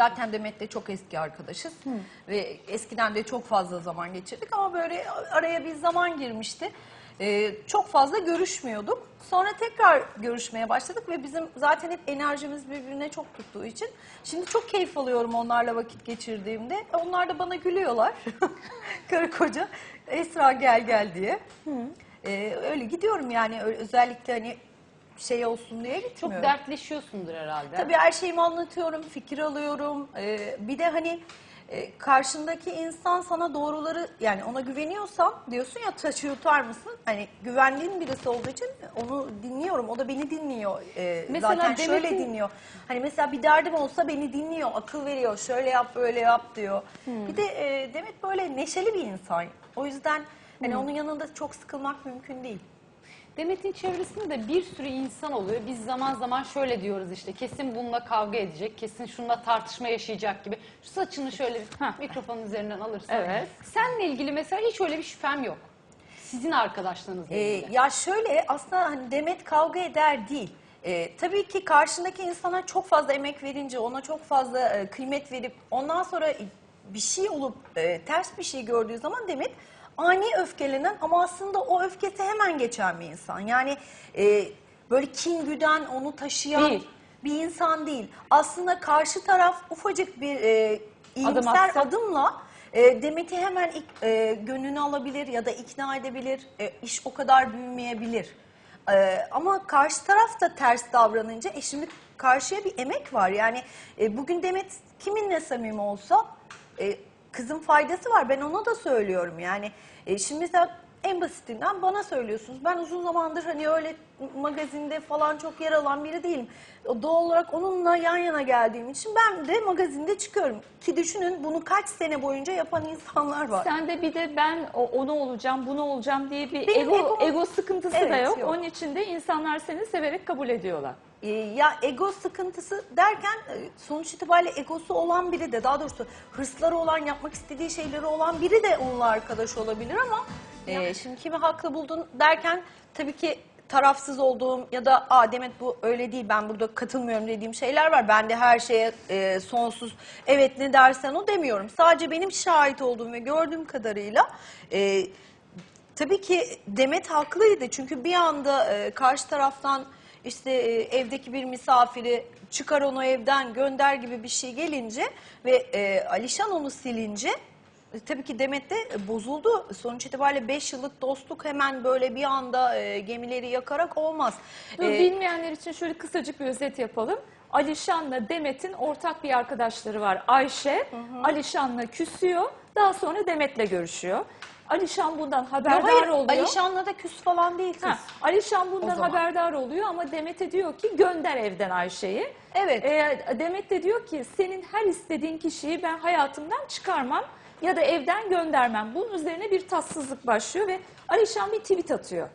zaten Demet'le çok eski arkadaşız ve eskiden de çok fazla zaman geçirdik ama böyle araya bir zaman girmişti. Ee, çok fazla görüşmüyorduk. Sonra tekrar görüşmeye başladık ve bizim zaten hep enerjimiz birbirine çok tuttuğu için şimdi çok keyif alıyorum onlarla vakit geçirdiğimde. Onlar da bana gülüyorlar. Karı koca Esra gel gel diye. Ee, öyle gidiyorum yani özellikle hani şey olsun diye Çok gitmiyorum. dertleşiyorsundur herhalde. Tabii her şeyimi anlatıyorum, fikir alıyorum. Ee, bir de hani e, karşındaki insan sana doğruları yani ona güveniyorsan diyorsun ya taşı yutar mısın? Hani güvendiğim birisi olduğu için onu dinliyorum. O da beni dinliyor. Ee, Mesela zaten şöyle Demet'in- dinliyor. Hani mesela bir derdim olsa beni dinliyor, akıl veriyor. Şöyle yap, böyle yap diyor. Hmm. Bir de e, Demet böyle neşeli bir insan. O yüzden hani onun yanında çok sıkılmak mümkün değil. Demet'in çevresinde de bir sürü insan oluyor. Biz zaman zaman şöyle diyoruz işte kesin bununla kavga edecek, kesin şununla tartışma yaşayacak gibi. Şu saçını şöyle bir mikrofonun üzerinden alırsan. Evet. Seninle ilgili mesela hiç öyle bir şüphem yok. Sizin arkadaşlarınızla Ee, ilgili. ya şöyle aslında hani Demet kavga eder değil. Ee, tabii ki karşındaki insana çok fazla emek verince, ona çok fazla e, kıymet verip ondan sonra bir şey olup e, ters bir şey gördüğü zaman Demet ani öfkelenen ama aslında o öfkesi hemen geçen bir insan. Yani e, böyle kin güden, onu taşıyan Değil. bir insan değil. Aslında karşı taraf ufacık bir e, iyimser atsa- adımla e, Demet'i hemen ik- e, gönlünü alabilir ya da ikna edebilir. E, iş o kadar büyümeyebilir. E, ama karşı taraf da ters davranınca e şimdi karşıya bir emek var. Yani e, bugün Demet kiminle samimi olsa e, kızın faydası var. Ben ona da söylüyorum yani. E, şimdi mesela en basitinden bana söylüyorsunuz. Ben uzun zamandır hani öyle magazinde falan çok yer alan biri değilim. Doğal olarak onunla yan yana geldiğim için ben de magazinde çıkıyorum. Ki düşünün bunu kaç sene boyunca yapan insanlar var. Sen de bir de ben o- onu olacağım, bunu olacağım diye bir Benim ego, egom- ego sıkıntısı da Evet, yok. yok. Onun için de insanlar seni severek kabul ediyorlar. Ee, ya ego sıkıntısı derken e, sonuç itibariyle egosu olan biri de daha doğrusu hırsları olan yapmak istediği şeyleri olan biri de onunla arkadaş olabilir ama e, şimdi kimi haklı buldun derken tabii ki tarafsız olduğum ya da Aa Demet bu öyle değil ben burada katılmıyorum dediğim şeyler var. Ben de her şeye e, sonsuz evet ne dersen o demiyorum. Sadece benim şahit olduğum ve gördüğüm kadarıyla e, Tabii ki Demet haklıydı çünkü bir anda e, karşı taraftan işte e, evdeki bir misafiri çıkar onu evden gönder gibi bir şey gelince ve e, Alişan onu silince tabii ki Demet de e, bozuldu. Sonuç itibariyle 5 yıllık dostluk hemen böyle bir anda e, gemileri yakarak olmaz. Dur, E, bilmeyenler için şöyle kısacık bir özet yapalım. Alişan'la Demet'in ortak bir arkadaşları var Ayşe. Alişan'la küsüyor. Daha sonra Demet'le görüşüyor. Alişan bundan haberdar hayır, oluyor. Alişan'la da küs falan değil kız. Ha, Alişan bundan zaman. haberdar oluyor ama Demet'e diyor ki gönder evden Ayşe'yi. Evet. Ee, Demet de diyor ki senin her istediğin kişiyi ben hayatımdan çıkarmam ya da evden göndermem. Bunun üzerine bir tatsızlık başlıyor ve Alişan bir tweet atıyor.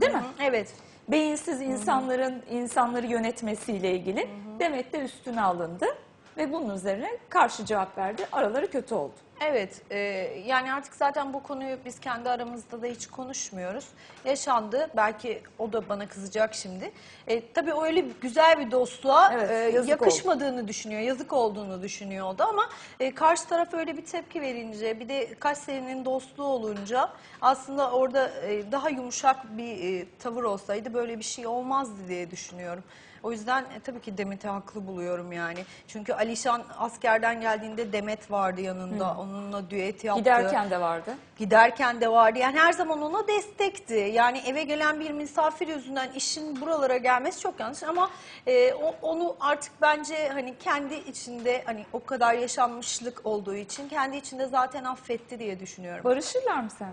Değil mi? Hı, Evet. Beyinsiz insanların insanları yönetmesiyle ilgili. Demet de üstüne alındı ve bunun üzerine karşı cevap verdi. Araları kötü oldu. Evet, e, yani artık zaten bu konuyu biz kendi aramızda da hiç konuşmuyoruz. Yaşandı, belki o da bana kızacak şimdi. E, tabii öyle güzel bir dostluğa Evet, e, yazık yakışmadığını düşünüyor, yazık olduğunu düşünüyor o da ama e, karşı taraf öyle bir tepki verince, bir de kaç senenin dostluğu olunca aslında orada e, daha yumuşak bir e, tavır olsaydı böyle bir şey olmazdı diye düşünüyorum. O yüzden e, tabii ki Demet'i haklı buluyorum yani. Çünkü Alişan askerden geldiğinde Demet vardı yanında. Onunla düet yaptı. Giderken de vardı. Giderken de vardı. Yani her zaman ona destekti. Yani eve gelen bir misafir yüzünden işin buralara gelmesi çok yanlış ama e, o- onu artık bence hani kendi içinde hani o kadar yaşanmışlık olduğu için kendi içinde zaten affetti diye düşünüyorum. Barışırlar mı sen?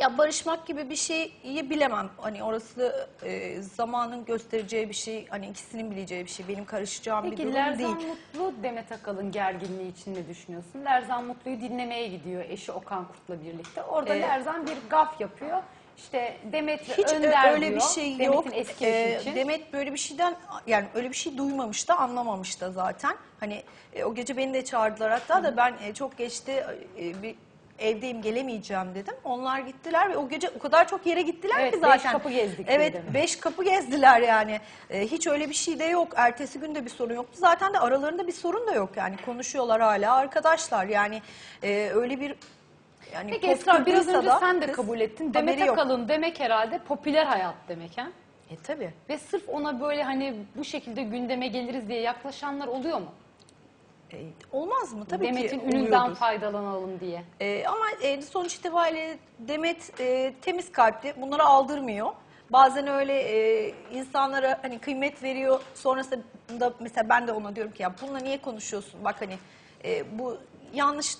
Ya barışmak gibi bir şeyi bilemem. Hani orası e, zamanın göstereceği bir şey, hani ikisinin bileceği bir şey. Benim karışacağım bir Peki durum Lerzan değil. Mutlu Demet Akalın gerginliği için ne düşünüyorsun? Lerzan Mutlu'yu dinlemeye gidiyor eşi Okan Kurt'la birlikte. Orada Ee, Lerzan bir gaf yapıyor. İşte Demet Hiç Önder öyle diyor. bir şey yok. eski Ee, için. Demet böyle bir şeyden yani öyle bir şey duymamış da anlamamış da zaten. Hani e, o gece beni de çağırdılar hatta da ben e, çok geçti e, bir evdeyim gelemeyeceğim dedim. Onlar gittiler ve o gece o kadar çok yere gittiler Evet, ki beş zaten. kapı gezdik Evet dedi. beş kapı gezdiler yani. E, hiç öyle bir şey de yok. Ertesi gün de bir sorun yoktu. Zaten de aralarında bir sorun da yok yani. Konuşuyorlar hala arkadaşlar yani e, öyle bir yani Peki Esra biraz önce da sen de kabul ettin. Demet. Akalın demek herhalde popüler hayat demek ha? E tabii. Ve sırf ona böyle hani bu şekilde gündeme geliriz diye yaklaşanlar oluyor mu? E, olmaz mı? Tabii Demet'in ki ününden oluyordur. faydalanalım diye. E, ama e, sonuç itibariyle Demet e, temiz kalpli. Bunları aldırmıyor. Bazen öyle e, insanlara hani kıymet veriyor. Sonrasında mesela ben de ona diyorum ki ya bununla niye konuşuyorsun? Bak hani e, bu yanlış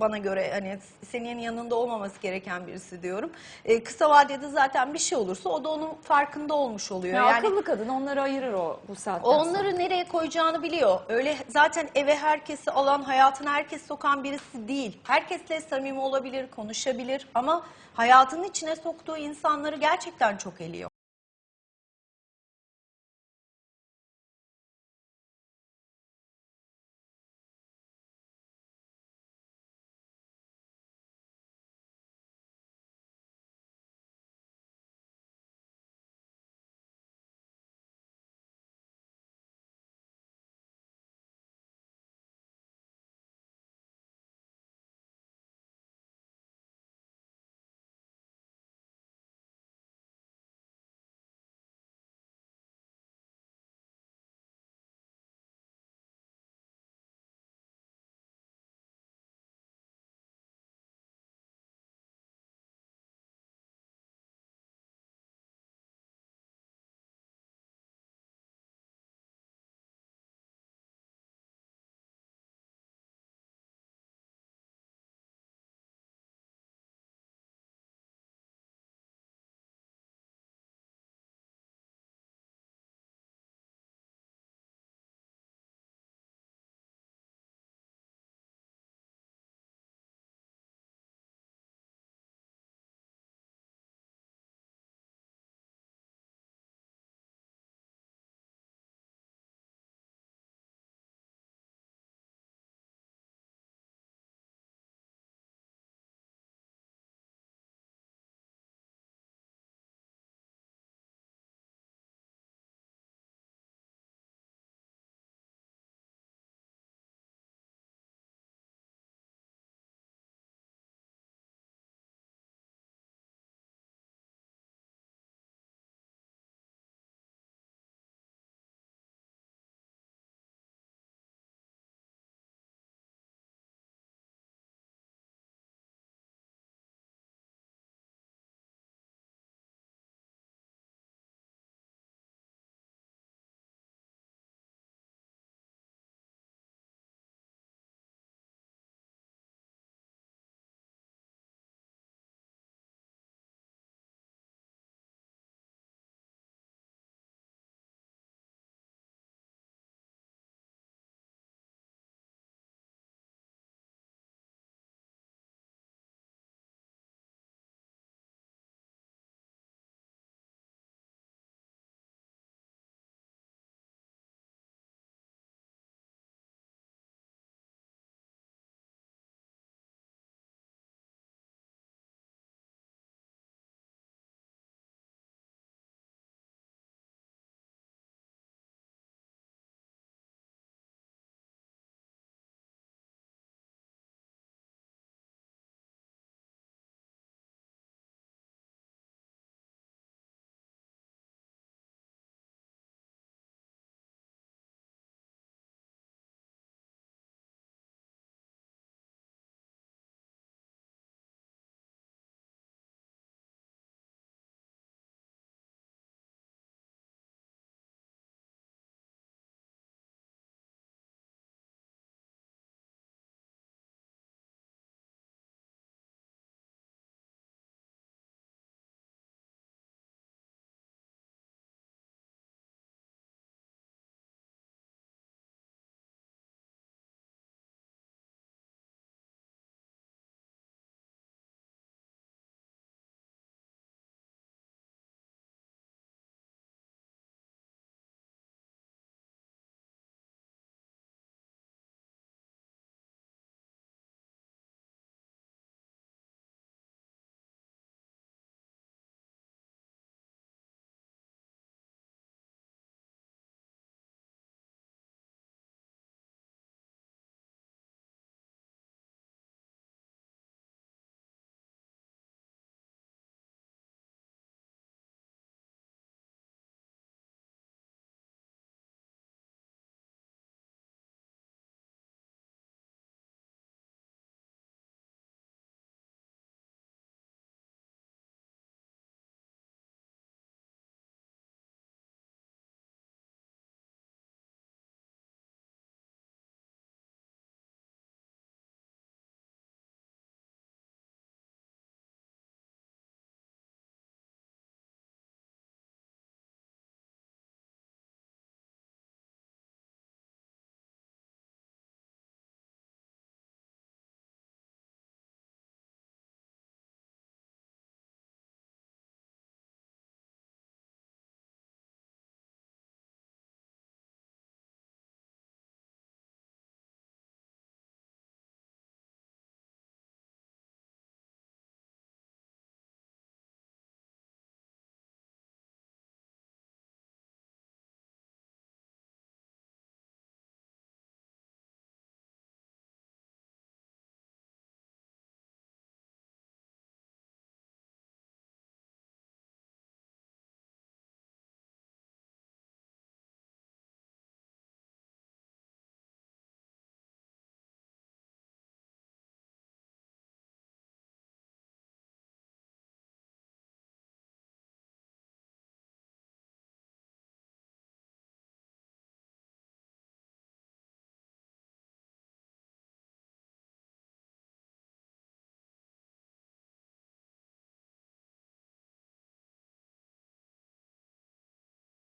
bana göre hani senin yanında olmaması gereken birisi diyorum. E, kısa vadede zaten bir şey olursa o da onun farkında olmuş oluyor. Ya yani akıllı kadın onları ayırır o bu saatten sonra. onları nereye koyacağını biliyor. Öyle zaten eve herkesi alan, hayatına herkes sokan birisi değil. Herkesle samimi olabilir, konuşabilir ama hayatının içine soktuğu insanları gerçekten çok eliyor.